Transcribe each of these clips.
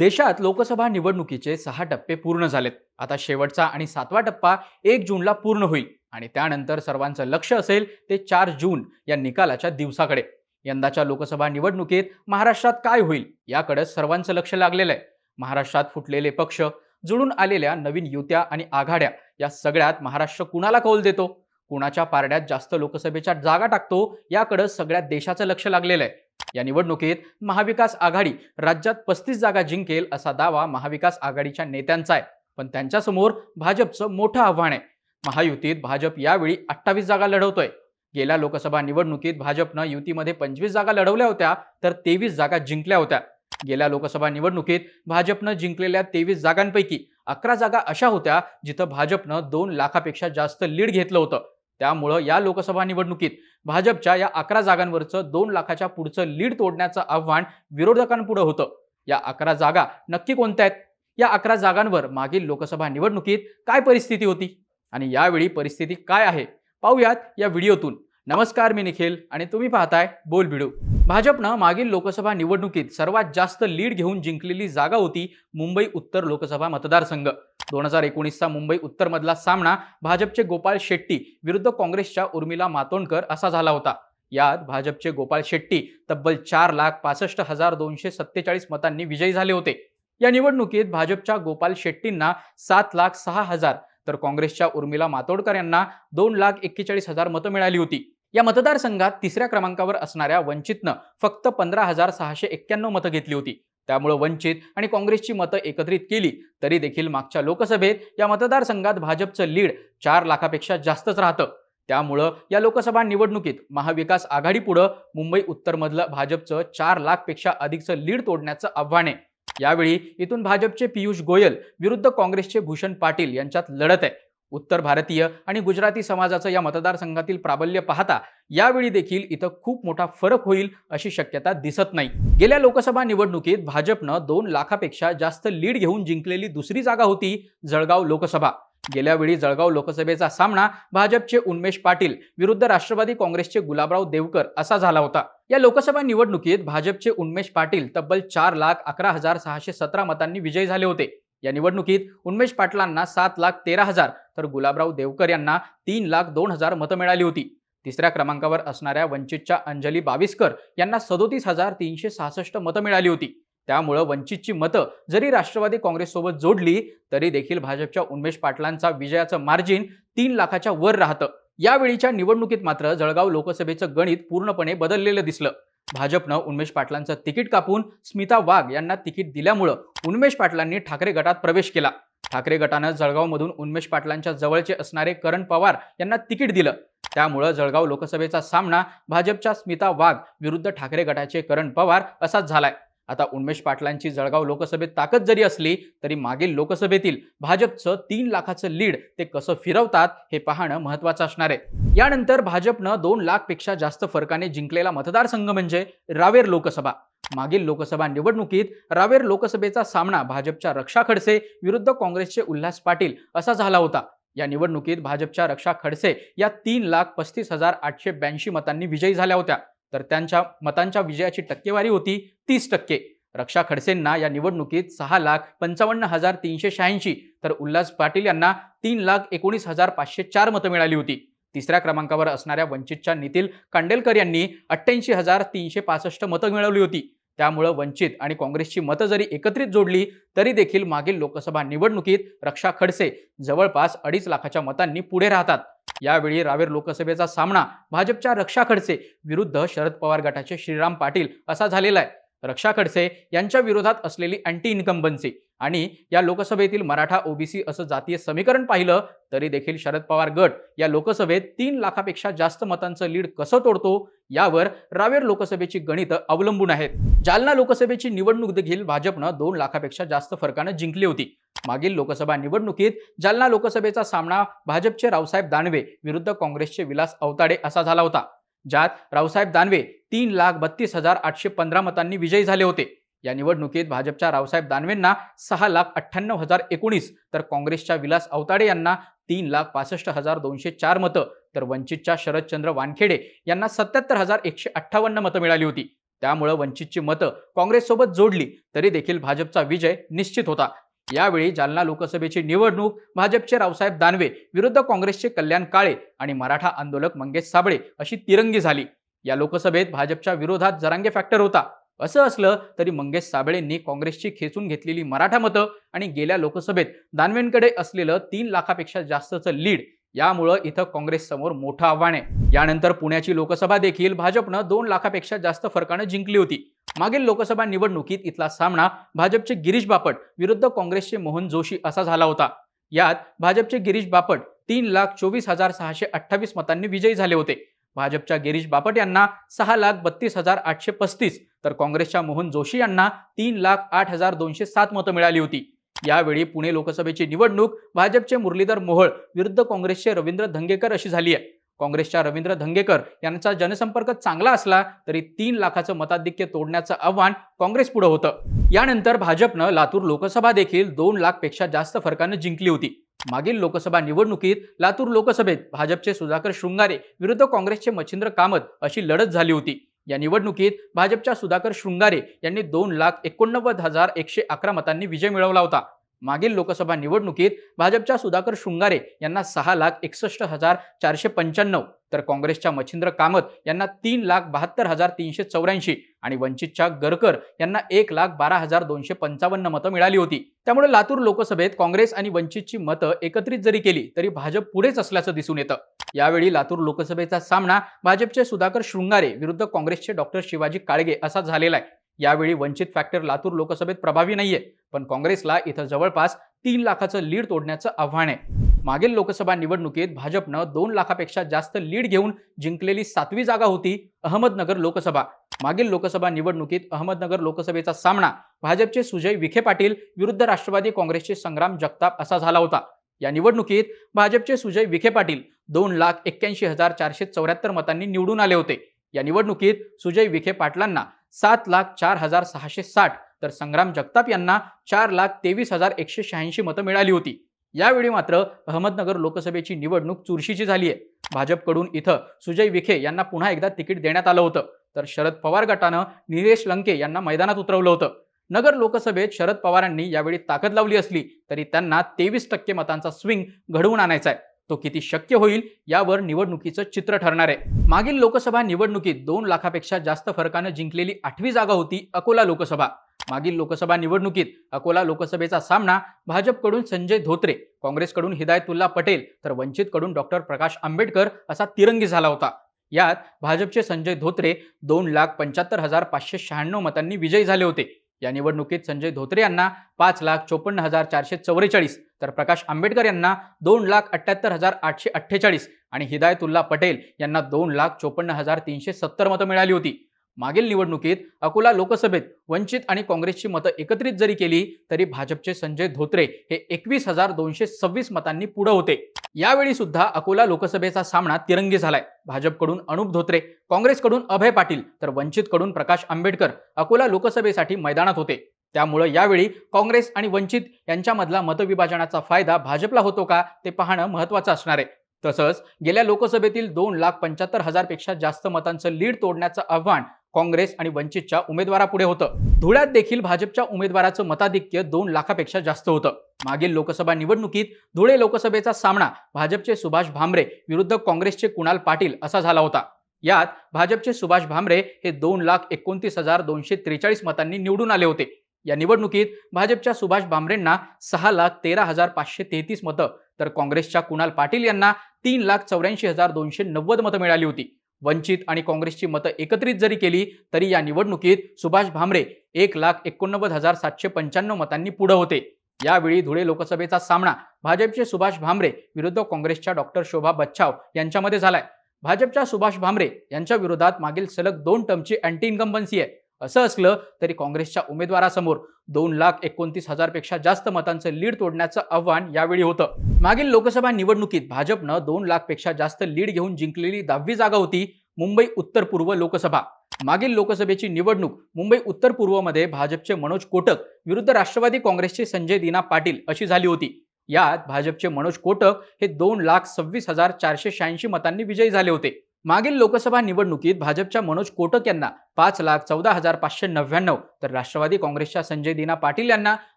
देशात लोकसभा निवडणुकीचे सहा टप्पे पूर्ण झालेत. आता शेवटचा आणि सातवा टप्पा एक जूनला पूर्ण होईल आणि त्यानंतर सर्वांचं लक्ष असेल ते चार जून या निकालाच्या दिवसाकडे. यंदाच्या लोकसभा निवडणुकीत महाराष्ट्रात काय होईल याकडे सर्वांचं लक्ष लागलेलं आहे. महाराष्ट्रात फुटलेले पक्ष जुळून आलेल्या नवीन युत्या आणि आघाड्या या सगळ्यात महाराष्ट्र कुणाला कौल देतो? कुणाच्या पारड्यात जास्त लोकसभेच्या जागा टाकतो? याकडे सगळ्या देशाचं लक्ष लागलेलं आहे. या निवडणुकीत महाविकास आघाडी राज्यात पस्तीस जागा जिंकेल असा दावा महाविकास आघाडीच्या नेत्यांचा आहे. पण त्यांच्यासमोर भाजपचं मोठं आव्हान आहे. महायुतीत भाजप यावेळी अठ्ठावीस जागा लढवतोय. गेल्या लोकसभा निवडणुकीत भाजपनं युतीमध्ये पंचवीस जागा लढवल्या होत्या तर तेवीस जागा जिंकल्या होत्या. गेल्या लोकसभा निवडणुकीत भाजपनं जिंकलेल्या तेवीस जागांपैकी अकरा जागा अशा होत्या जिथं भाजपनं दोन लाखापेक्षा जास्त लीड घेतलं होतं. त्यामुळं या लोकसभा निवडणुकीत भाजपच्या या अकरा जागांवरचं दोन लाखाच्या पुढचं लीड तोडण्याचं आव्हान विरोधकांपुढं होतं. या अकरा जागा नक्की कोणत्या आहेत? या अकरा जागांवर मागील लोकसभा निवडणुकीत काय परिस्थिती होती? आणि यावेळी परिस्थिती काय आहे? पाहूयात या व्हिडिओतून. नमस्कार मी निखिल आणि तुम्ही पाहताय बोल बिडू भाजपनं मागील लोकसभा निवडणुकीत सर्वात जास्त लीड घेऊन जिंकलेली जागा होती मुंबई उत्तर लोकसभा मतदारसंघ. दोन हजार एकोणीसचा मुंबई उत्तरमधला सामना भाजपचे गोपाळ शेट्टी विरुद्ध काँग्रेसच्या उर्मिला मातोंडकर असा झाला होता. यात भाजपचे गोपाळ शेट्टी तब्बल चार लाख पासष्ट हजार दोनशे सत्तेचाळीस मतांनी विजयी झाले होते. या निवडणुकीत भाजपच्या गोपाल शेट्टींना सात लाख सहा हजार तर काँग्रेसच्या उर्मिला मातोडकर यांना दोन लाख एक्केचाळीस हजार मतं मिळाली होती. या मतदारसंघात तिसऱ्या क्रमांकावर असणाऱ्या वंचितनं फक्त पंधरा हजार सहाशे एक्क्याण्णव मतं घेतली होती. त्यामुळे वंचित आणि काँग्रेसची मतं एकत्रित केली तरी देखील मागच्या लोकसभेत या मतदारसंघात भाजपचं लीड चार लाखापेक्षा जास्तच राहतं. त्यामुळं या लोकसभा निवडणुकीत महाविकास आघाडीपुढं मुंबई उत्तरमधलं भाजपचं चार लाखपेक्षा अधिकचं लीड तोडण्याचं आव्हान आहे. यावेळी इथून भाजपचे पियुष गोयल विरुद्ध काँग्रेसचे भूषण पाटील यांच्यात लढत आहे. उत्तर भारतीय आणि गुजराती समाजाचं या मतदारसंघातील प्राबल्य पाहता यावेळी देखील इथं खूप मोठा फरक होईल अशी शक्यता दिसत नाही. गेल्या लोकसभा निवडणुकीत भाजपनं दोन लाखापेक्षा जास्त लीड घेऊन जिंकलेली दुसरी जागा होती जळगाव लोकसभा. गेल्या वेळी जळगाव लोकसभेचा सामना भाजपचे उन्मेष पाटील विरुद्ध राष्ट्रवादी काँग्रेसचे गुलाबराव देवकर असा झाला होता. या लोकसभा निवडणुकीत भाजपचे उन्मेष पाटील तब्बल चार लाख अकरा हजार सहाशे सतरा मतांनी विजयी झाले होते. या निवडणुकीत उन्मेष पाटलांना सात लाख तेरा हजार तर गुलाबराव देवकर यांना तीन लाख दोन हजार मतं मिळाली होती. तिसऱ्या क्रमांकावर असणाऱ्या वंचितच्या अंजली बाविस्कर यांना सदोतीस हजार तीनशे सहासष्ट मतं मिळाली होती. त्यामुळं वंचितची मतं जरी राष्ट्रवादी काँग्रेससोबत जोडली तरी देखील भाजपच्या उन्मेष पाटलांचा विजयाचं मार्जिन तीन लाखाच्या वर राहतं. यावेळीच्या निवडणुकीत मात्र जळगाव लोकसभेचं गणित पूर्णपणे बदललेलं दिसलं. भाजपनं उन्मेष पाटलांचं तिकीट कापून स्मिता वाघ यांना तिकीट दिल्यामुळं उन्मेष पाटलांनी ठाकरे गटात प्रवेश केला. ठाकरे गटानं जळगावमधून उन्मेष पाटलांच्या जवळचे असणारे करण पवार यांना तिकीट दिलं. त्यामुळं जळगाव लोकसभेचा सामना भाजपच्या स्मिता वाघ विरुद्ध ठाकरे गटाचे करण पवार असाच झालाय. आता उन्मेष पाटलांची जळगाव लोकसभेत ताकद जरी असली तरी मागील लोकसभेतील भाजपचं तीन लाखाचं लीड ते कसं फिरवतात हे पाहणं महत्वाचं असणार आहे. यानंतर भाजपनं दोन लाखपेक्षा जास्त फरकाने जिंकलेला मतदारसंघ म्हणजे रावेर लोकसभा. मागील लोकसभा निवडणुकीत रावेर लोकसभेचा सामना भाजपच्या रक्षा खडसे विरुद्ध काँग्रेसचे उल्हास पाटील असा झाला होता. या निवडणुकीत भाजपच्या रक्षा खडसे या तीन लाख पस्तीस हजार आठशे ब्याऐंशी मतांनी विजयी झाल्या होत्या. तर त्यांच्या मतांच्या विजयाची टक्केवारी होती तीस टक्के. रक्षा खडसेंना या निवडणुकीत सहा लाख पंचावन्न हजार तीनशे शहाऐंशी तर उल्हास पाटील यांना तीन लाख एकोणीस हजार पाचशे चार मतं मिळाली होती. तिसऱ्या क्रमांकावर असणाऱ्या वंचितच्या नितील कांडेलकर यांनी अठ्ठ्याऐंशी हजार तीनशे पासष्ट मतं मिळवली होती. त्यामुळं वंचित आणि काँग्रेसची मतं जरी एकत्रित जोडली तरी देखील मागील लोकसभा निवडणुकीत रक्षा खडसे जवळपास अडीच लाखाच्या मतांनी पुढे राहतात. यावेळी रावेर लोकसभेचा सामना भाजपच्या रक्षा खडसे विरुद्ध शरद पवार गटाचे श्रीराम पाटील असा झालेला आहे. रक्षा खडसे यांच्या विरोधात असलेली अँटी इन्कम्बन्सी आणि या लोकसभेतील मराठा ओबीसी असं जातीय समीकरण पाहिलं तरी देखील शरद पवार गट या लोकसभेत तीन लाखापेक्षा जास्त मतांचं लीड कसं तोडतो यावर रावेर लोकसभेची गणितं अवलंबून आहेत. जालना लोकसभेची निवडणूक देखील भाजपनं दोन लाखापेक्षा जास्त फरकानं जिंकली होती. मागील लोकसभा निवडणुकीत जालना लोकसभेचा सामना भाजपचे रावसाहेब दानवे विरुद्ध काँग्रेसचे विलास अवताडे असा झाला होता. ज्यात रावसाहेब दानवे तीन लाख बत्तीस हजार आठशे पंधरा मतांनी विजयी झाले होते. या निवडणुकीत भाजपच्या रावसाहेब दानवेंना सहा लाख अठ्ठ्याण्णव हजार एकोणीस तर काँग्रेसच्या विलास अवताडे यांना तीन लाख पासष्ट हजार दोनशे चार मतं तर वंचितच्या शरदचंद्र वानखेडे यांना सत्याहत्तर हजार एकशे अठ्ठावन्न मतं मिळाली होती. त्यामुळं वंचितची मतं काँग्रेससोबत जोडली तरी देखील भाजपचा विजय निश्चित होता. यावेळी जालना लोकसभेची निवडणूक भाजपचे रावसाहेब दानवे विरुद्ध काँग्रेसचे कल्याण काळे आणि मराठा आंदोलक मंगेश साबळे अशी तिरंगी झाली. या लोकसभेत भाजपच्या विरोधात जरांगे फॅक्टर होता. असं असलं तरी मंगेश साबळेंनी काँग्रेसची खेचून घेतलेली मराठा मतं आणि गेल्या लोकसभेत दानवेंकडे असलेलं तीन लाखापेक्षा जास्तचं लीड यामुळं इथं काँग्रेस समोर मोठं आव्हान आहे. यानंतर पुण्याची लोकसभा देखील भाजपनं दोन लाखापेक्षा जास्त फरकानं जिंकली होती. मागील लोकसभा निवडणुकीत इथला सामना भाजपचे गिरीश बापट विरुद्ध काँग्रेसचे मोहन जोशी असा झाला होता. यात भाजपचे गिरीश बापट तीन लाख चोवीस हजार सहाशे अठ्ठावीस मतांनी विजयी झाले होते. भाजपच्या गिरीश बापट यांना सहा लाख बत्तीस हजार आठशे पस्तीस तर काँग्रेसच्या मोहन जोशी यांना तीन लाख आठ हजार दोनशे सात मतं मिळाली होती. यावेळी पुणे लोकसभेची निवडणूक भाजपचे मुरलीधर मोहोळ विरुद्ध काँग्रेसचे रवींद्र धंगेकर अशी झाली आहे. काँग्रेसच्या रवींद्र धंगेकर यांचा जनसंपर्क चांगला असला तरी तीन लाखाचं मताधिक्य तोडण्याचं आव्हान काँग्रेस पुढे होतं. यानंतर भाजपनं लातूर लोकसभा देखील दोन लाखपेक्षा जास्त फरकानं जिंकली होती. मागील लोकसभा निवडणुकीत लातूर लोकसभेत भाजपचे सुधाकर शृंगारे विरुद्ध काँग्रेसचे मच्छिंद्र कामत अशी लढत झाली होती. या निवडणुकीत भाजपच्या सुधाकर शृंगारे यांनी दोन लाख एकोणनव्वद हजार एकशे अकरा मतांनी विजय मिळवला होता. मागील लोकसभा निवडणुकीत भाजपच्या सुधाकर शृंगारे यांना सहा लाख एकसष्ट हजार चारशे पंच्याण्णव तर काँग्रेसच्या मच्छिंद्र कामत यांना तीन लाख बहात्तर हजार तीनशे चौऱ्याऐंशी आणि वंचितच्या गरकर यांना एक लाख बारा हजार दोनशे पंचावन्न मतं मिळाली होती. त्यामुळे लातूर लोकसभेत काँग्रेस आणि वंचितची मतं एकत्रित जरी केली तरी भाजप पुढेच असल्याचं दिसून येतं. यावेळी लातूर लोकसभेचा सामना भाजपचे सुधाकर शृंगारे विरुद्ध काँग्रेसचे डॉक्टर शिवाजी काळगे असा झालेला आहे. यावेळी वंचित फॅक्टर लातूर लोकसभेत प्रभावी नाहीये पण काँग्रेसला इथं जवळपास तीन लाखाचं लीड तोडण्याचं आव्हान आहे. मागील लोकसभा निवडणुकीत भाजपनं दोन लाखापेक्षा जास्त लीड घेऊन जिंकलेली सातवी जागा होती अहमदनगर लोकसभा. मागील लोकसभा निवडणुकीत अहमदनगर लोकसभेचा सामना भाजपचे सुजय विखे पाटील विरुद्ध राष्ट्रवादी काँग्रेसचे संग्राम जगताप असा झाला होता. या निवडणुकीत भाजपचे सुजय विखे पाटील दोन लाख एक्क्याऐंशी हजार चारशे चौऱ्याहत्तर मतांनी निवडून आले होते. या निवडणुकीत सुजय विखे पाटलांना सात लाख चार हजार सहाशे साठ. तर संग्राम जगताप यांना चार लाख तेवीस हजार एकशे शहाऐंशी मतं मिळाली होती. यावेळी मात्र अहमदनगर लोकसभेची निवडणूक चुरशीची झाली आहे. भाजपकडून इथं सुजय विखे यांना पुन्हा एकदा तिकीट देण्यात आलं होतं. तर शरद पवार गटानं निलेश लंके यांना मैदानात उतरवलं होतं. नगर लोकसभेत शरद पवारांनी यावेळी ताकद लावली असली तरी त्यांना तेवीस टक्के मतांचा स्विंग घडवून आणायचा आहे. तो किती शक्य होईल यावर निवडणुकीचं चित्र ठरणार आहे. मागील लोकसभा निवडणुकीत दोन लाखापेक्षा जास्त फरकानं जिंकलेली आठवी जागा होती अकोला लोकसभा. मागील लोकसभा निवडणुकीत अकोला लोकसभेचा सामना भाजपकडून संजय धोत्रे काँग्रेसकडून हिदायतुल्ला पटेल तर वंचितकडून डॉक्टर प्रकाश आंबेडकर असा तिरंगी झाला होता. यात भाजपचे संजय धोत्रे दोन लाख पंच्याहत्तर हजार पाचशे शहाण्णव मतांनी विजयी झाले होते. या निवडणुकीत संजय धोत्रे यांना पाच लाख चोपन्न हजार चारशे चौवेचाळीस तर प्रकाश आंबेडकर यांना दोन लाख अठ्ठ्याहत्तर हजार आठशे अठ्ठेचाळीस आणि हिदायतुल्ला पटेल यांना दोन लाख चोपन्न हजार तीनशे सत्तर मतं मिळाली होती. मागील निवडणुकीत अकोला लोकसभेत वंचित आणि काँग्रेसची मतं एकत्रित जरी केली तरी भाजपचे संजय धोत्रे हे एकवीस हजार दोनशे सव्वीस मतांनी पुढे होते. यावेळी सुद्धा अकोला लोकसभेचा सामना तिरंगी झालाय. भाजपकडून अनुप धोत्रे काँग्रेसकडून अभय पाटील तर वंचितकडून प्रकाश आंबेडकर अकोला लोकसभेसाठी मैदानात होते. त्यामुळे यावेळी काँग्रेस आणि वंचित यांच्यामधला मतविभाजनाचा फायदा भाजपला होतो का ते पाहणं महत्वाचं असणार आहे. तसंच गेल्या लोकसभेतील दोन लाख पंच्याहत्तर हजारपेक्षा जास्त मतांचं लीड तोडण्याचं आव्हान काँग्रेस आणि वंचितच्या उमेदवारापुढे होतं. धुळ्यात देखील भाजपच्या उमेदवाराचं मताधिक्य दोन लाखापेक्षा जास्त होतं. मागील लोकसभा निवडणुकीत धुळे लोकसभेचा सामना भाजपचे सुभाष भामरे विरुद्ध काँग्रेसचे कुणाल पाटील असा झाला होता. यात भाजपचे सुभाष भामरे हे दोन लाख एकोणतीस हजार दोनशे त्रेचाळीस मतांनी निवडून आले होते. या निवडणुकीत भाजपच्या सुभाष भामरेंना सहा लाख तेरा हजार पाचशे तेहतीस मतं तर काँग्रेसच्या कुणाल पाटील यांना तीन लाख चौऱ्याऐंशी हजार दोनशे नव्वद मतं मिळाली होती. वंचित आणि काँग्रेसची मतं एकत्रित जरी केली तरी या निवडणुकीत सुभाष भामरे एक लाख एकोणनव्वद हजार सातशे पंच्याण्णव मतांनी पुढे होते. यावेळी धुळे लोकसभेचा सामना भाजपचे सुभाष भामरे विरुद्ध काँग्रेसच्या डॉक्टर शोभा बच्छाव यांच्यामध्ये झालाय. भाजपच्या सुभाष भामरे यांच्या विरोधात मागील सलग दोन टर्मची अँटी इन्कम्बन्सी आहे. असं असलं तरी काँग्रेसच्या उमेदवारासमोर दोन लाख एकोणतीस हजारपेक्षा जास्त मतांचं लीड तोडण्याचं आव्हान यावेळी होतं. मागील लोकसभा निवडणुकीत भाजपनं दोन लाखपेक्षा जास्त लीड घेऊन जिंकलेली दहावी जागा होती मुंबई उत्तर पूर्व लोकसभा. मागील लोकसभेची निवडणूक मुंबई उत्तर पूर्वमध्ये भाजपचे मनोज कोटक विरुद्ध राष्ट्रवादी काँग्रेसचे संजय दिना पाटील अशी झाली होती. यात भाजपचे मनोज कोटक हे दोन लाख सव्वीस हजार चारशे शहाऐंशी मतांनी विजयी झाले होते. मागील लोकसभा निवडणुकीत भाजपच्या मनोज कोटक यांना पाच लाख चौदा हजार पाचशे नव्याण्णव तर राष्ट्रवादी काँग्रेसच्या संजय दिना पाटील यांना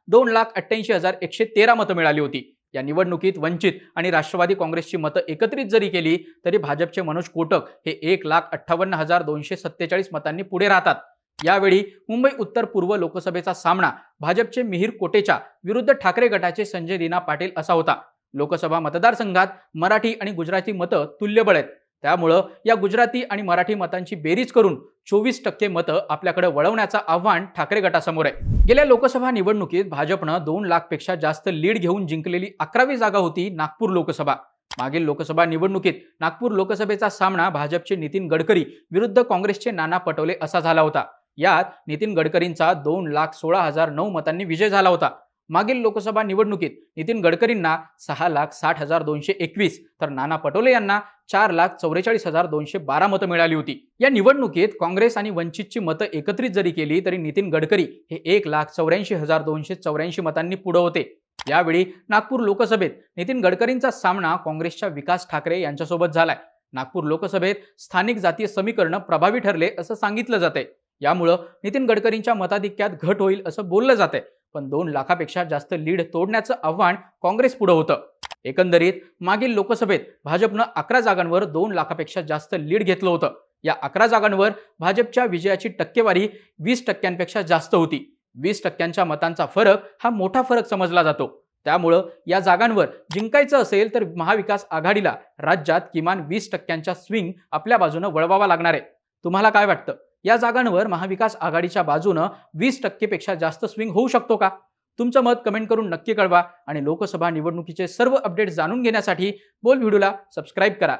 दोन लाख अठ्ठ्याऐंशी हजार एकशे तेरा मतं मिळाली होती. या निवडणुकीत वंचित आणि राष्ट्रवादी काँग्रेसची मतं एकत्रित जरी केली तरी भाजपचे मनोज कोटक हे एक लाख अठ्ठावन्न हजार दोनशे सत्तेचाळीस मतांनी पुढे राहतात. यावेळी मुंबई उत्तर पूर्व लोकसभेचा सामना भाजपचे मिहीर कोटेच्या विरुद्ध ठाकरे गटाचे संजय दिना पाटील असा होता. लोकसभा मतदारसंघात मराठी आणि गुजराती मतं तुल्यबळ आहेत. त्यामुळं या गुजराती आणि मराठी मतांची बेरीज करून चोवीस टक्के मतं आपल्याकडे वळवण्याचं आव्हान ठाकरे गटासमोर आहे. गेल्या लोकसभा निवडणुकीत भाजपनं दोन लाखपेक्षा जास्त लीड घेऊन जिंकलेली अकरावी जागा होती नागपूर लोकसभा. मागील लोकसभा निवडणुकीत नागपूर लोकसभेचा सामना भाजपचे नितीन गडकरी विरुद्ध काँग्रेसचे नाना पटोले असा झाला होता. यात नितीन गडकरींचा दोन लाख सोळा हजार नऊ मतांनी विजय झाला होता. मागील लोकसभा निवडणुकीत नितीन गडकरींना सहा लाख साठ हजार दोनशे एकवीस तर नाना पटोले यांना चार लाख चौवेचाळीस हजार दोनशे बारा मतं मिळाली होती. या निवडणुकीत काँग्रेस आणि वंचितची मतं एकत्रित जरी केली तरी नितीन गडकरी हे एक लाख चौऱ्याऐंशी हजार दोनशे चौऱ्याऐंशी मतांनी पुढे होते. यावेळी नागपूर लोकसभेत नितीन गडकरींचा सामना काँग्रेसच्या विकास ठाकरे यांच्यासोबत झालाय. नागपूर लोकसभेत स्थानिक जातीय समीकरण प्रभावी ठरले असं सांगितलं जाते यामुळं नितीन गडकरींच्या मताधिक्यात घट होईल असं बोललं जाते पण दोन लाखापेक्षा जास्त लीड तोडण्याचं आव्हान काँग्रेस पुढं होतं. एकंदरीत मागील लोकसभेत भाजपनं अकरा जागांवर दोन लाखापेक्षा जास्त लीड घेतलं होतं. या अकरा जागांवर भाजपच्या विजयाची टक्केवारी वीस टक्क्यांपेक्षा जास्त होती. वीस टक्क्यांच्या मतांचा फरक हा मोठा फरक समजला जातो. त्यामुळं या जागांवर जिंकायचं असेल तर महाविकास आघाडीला राज्यात किमान वीस टक्क्यांच्या स्विंग आपल्या बाजूनं वळवावा लागणार आहे. तुम्हाला काय वाटतं? या जागांवर महाविकास आघाडीच्या बाजूनं वीस टक्केपेक्षा जास्त स्विंग होऊ शकतो का? तुमचं मत कमेंट करून नक्की कळवा आणि लोकसभा निवडणुकीचे सर्व अपडेट जाणून घेण्यासाठी बोल व्हिडिओला सबस्क्राईब करा.